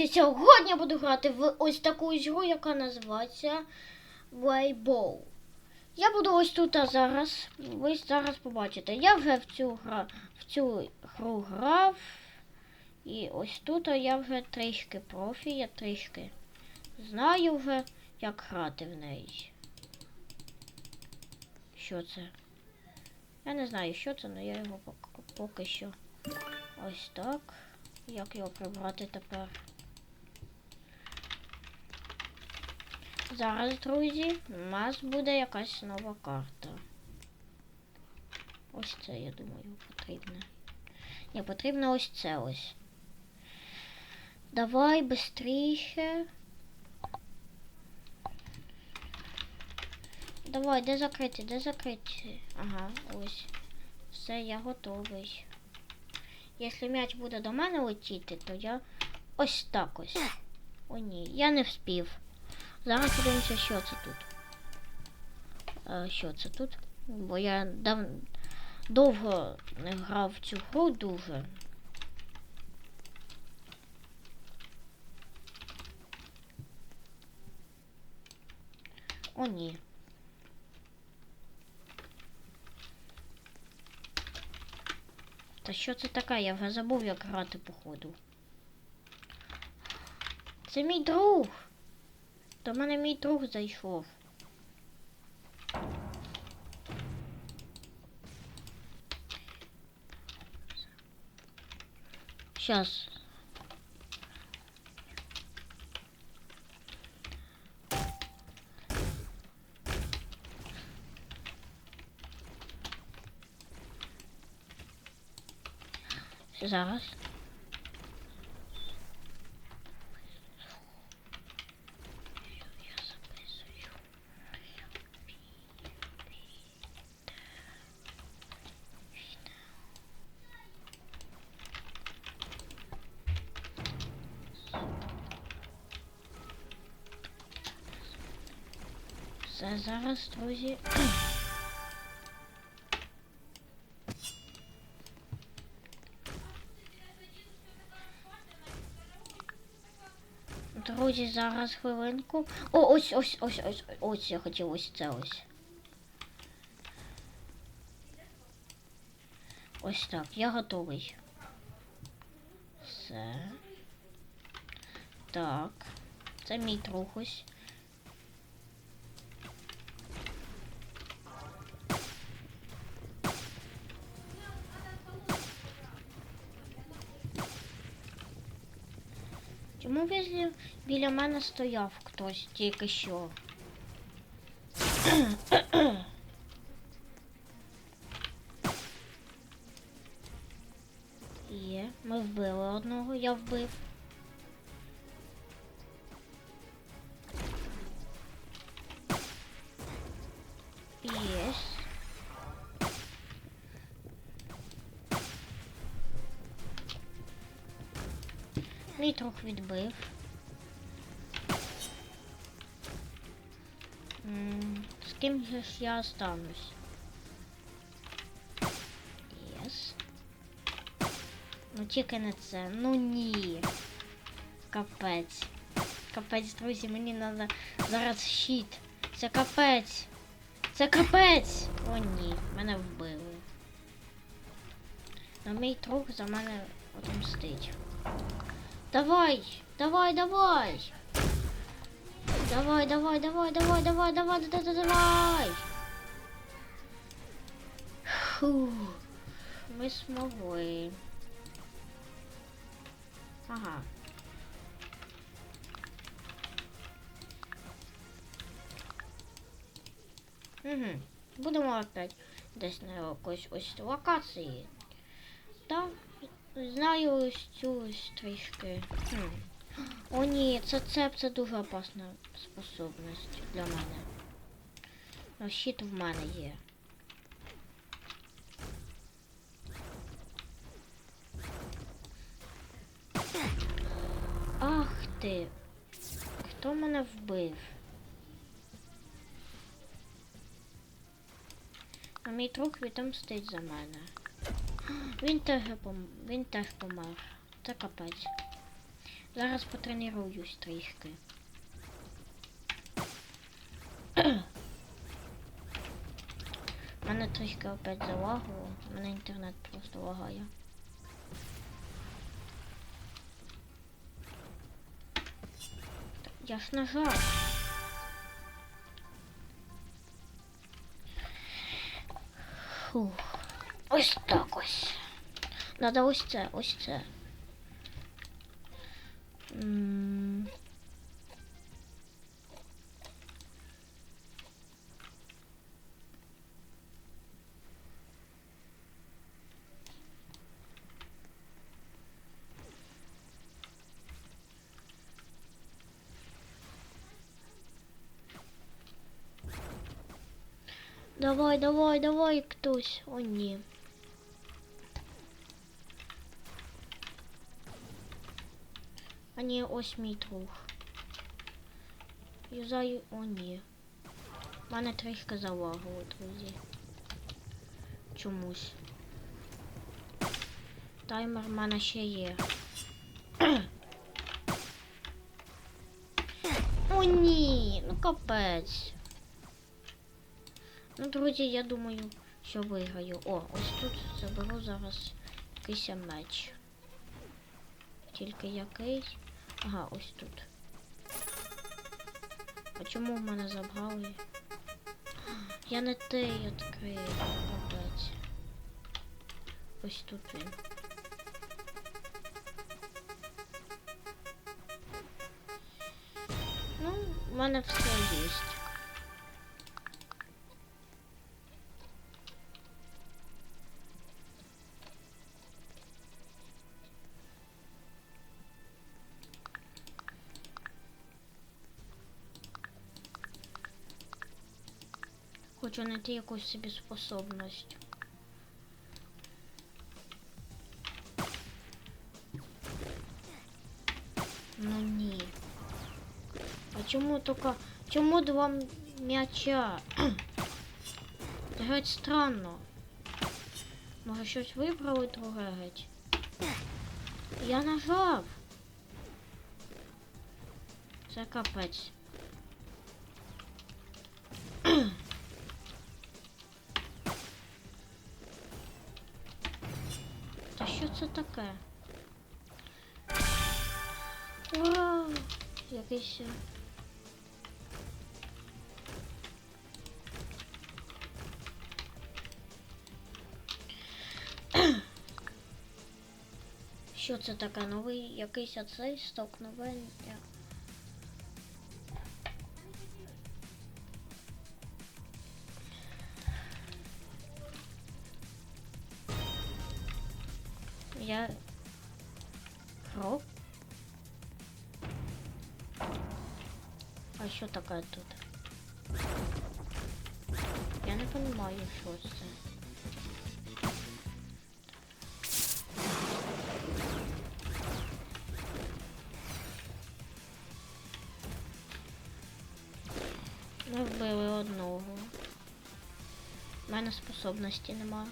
Друзі, сьогодні я буду грати в ось таку ігру, яка називається Weibo. Я буду ось тут а зараз. Ви зараз побачите. Я вже в цю гра, в цю гру грав. І ось тут а я вже трішки профі, я трішки знаю вже, як грати в неї. Що це? Я не знаю, що це, але я його поки що ось так. Як його прибрати тепер? Зараз, друзі, у нас буде якась нова карта. Ось це, я думаю, потрібно. Ні, потрібно ось це ось. Давай бистріше. Давай, де закрити, де закрити? Ага, ось. Все, я готовий. Якщо м'яч буде до мене летіти, то я ось так ось. О ні, я не вспів. Зараз подивимося, що це тут. Е, що це тут? Бо я дав... довго не грав в цю гру дуже. О, ні. Та що це таке? Я вже забув, як грати походу. Це мій друг. Do mamy mi dróg zeszło. Сейчас. Зараз. Все зараз, друзі. Друзі, зараз хвилинку. О, ось, ось, ось, ось, ось, я хотів ось це ось. Ось так, я готовий. Все. Так. Це мій друг Чому біля, біля мене стояв хтось тільки що? Є, ми вбили одного, я вбив. Мій друг відбив. М, З ким же ж я останусь? Єс. Ну тільки не це. Ну ні. Капець. Капець, друзі, мені треба зараз щит. Це капець. Це капець. О ні, мене вбили. Но мій друг за мене отомстить. Давай, давай, давай. Давай, давай, давай, давай, давай, давай, давай, давай. Фух. мы смогли. Ага. Угу. Будемо опять десь на якось ось локації. Там знаю ось цю трішки. Хм. О ні, це цеп, це дуже опасна способність для мене. Ну, щит в мене є. Ах ти. Хто мене вбив? А мій друг відомстить за мене. Він теж пом... він теж помер. Це капець. Зараз потренуюсь трішки. Мене трішки опять залагало. Мене інтернет просто лагає. Я ж нажав. Надо ось це, ось це. Давай, давай, давай, хтось. О, ні. А ось мій друг. Юзаю, о ні. Мене трішки залагало, друзі. Чомусь. Таймер в мене ще є. О, ні, ну капець. Ну, друзі, я думаю, що виграю. О, ось тут заберу зараз якийсь меч. Тільки якийсь. Ага, ось тут. А чому в мене забрали? Я не те відкрию, капець. Ось тут він. Ну, в мене все є. Хочу знайти якусь собі способність. Ну ні. А чому тільки... Чому два м'яча? Це геть странно. Може щось вибрали друге геть? Я нажав. Це капець. Таке? Вау! Якийсь. Що це таке? Новий якийсь оцей сток Я А що таке тут? Я не розумію, що це. Ми вбили одного. У мене способності немає.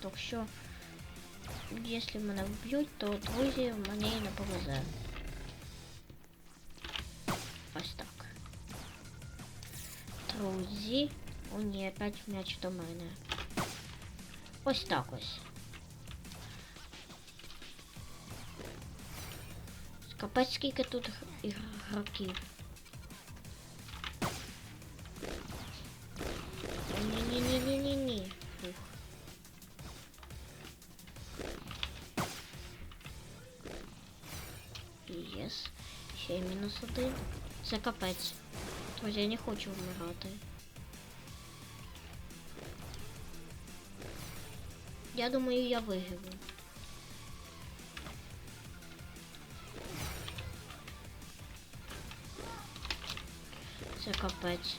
Так що, якщо мене вб'ють, то друзі мені і не повезе. Ось так. Друзі. О ні, опять м'яч до мене. Ось так ось. Капець скільки тут г- ігроків. Мінус один. Це капець. Друзі, я не хочу вмирати. Я думаю, я виграю. Це капець.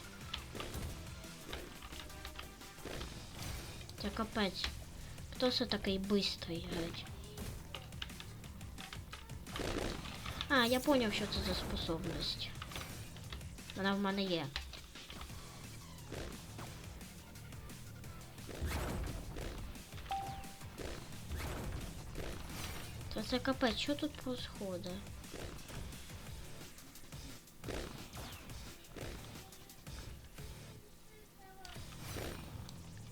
Це капець. Хто це такий бистрий геть? А, я поняв, що це за способність. Вона в мене є. Та це капець, що тут происходить?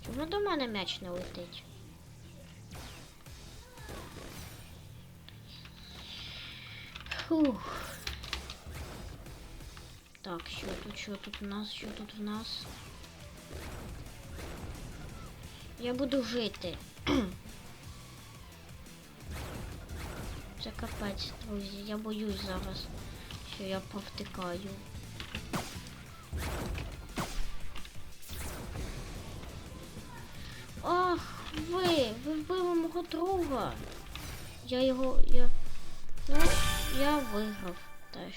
Чому до мене м'яч не летить? Фух. Так, що тут, що тут у нас, що тут в нас? Я буду жити. Це капець, друзі. Я боюсь зараз, що я повтикаю. Ах, ви! Ви вбили мого друга. Я його. я. Я виграв теж.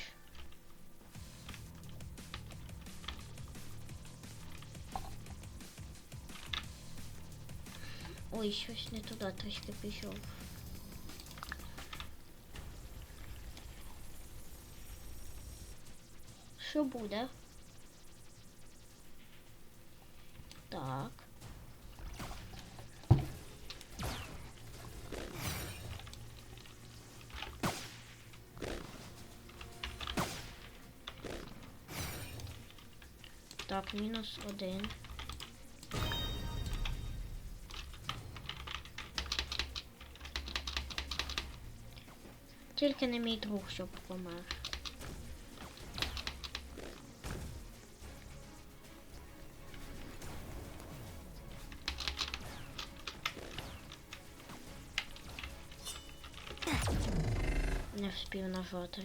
Ой, щось не туди трішки пішов. Що буде? Так. Так, мінус один. Тільки не мій друг, щоб помер. Не вспів нажати.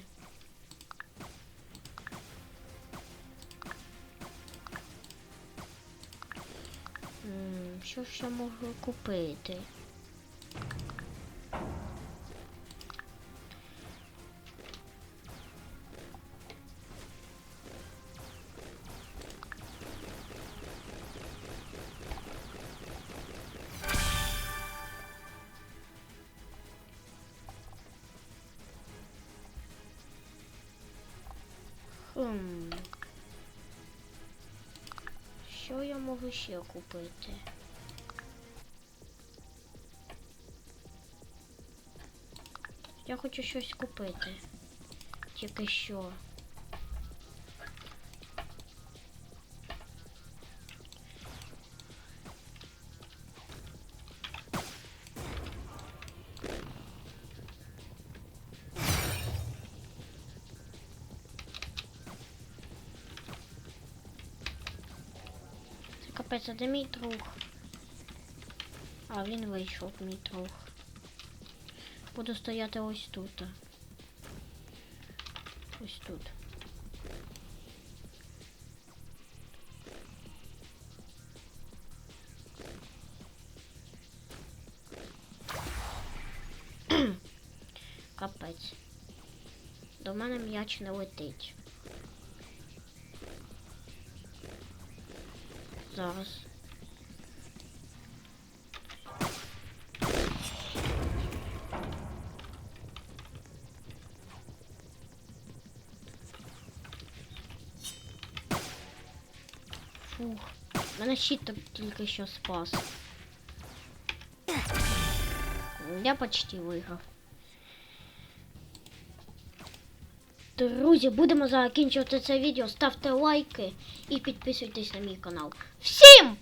Що я можу купити? Хм. Що я можу ще купити? Я хочу щось купити. Тільки що. Це капець, а де мій друг? А, він вийшов, мій друг. Буду стояти ось тут. Ось тут. Капець. До мене м'яч не летить. Зараз. Фух. Мене щит тільки що спас. Я почти виграв. Друзі, будемо закінчувати це відео. Ставте лайки і підписуйтесь на мій канал. Всім!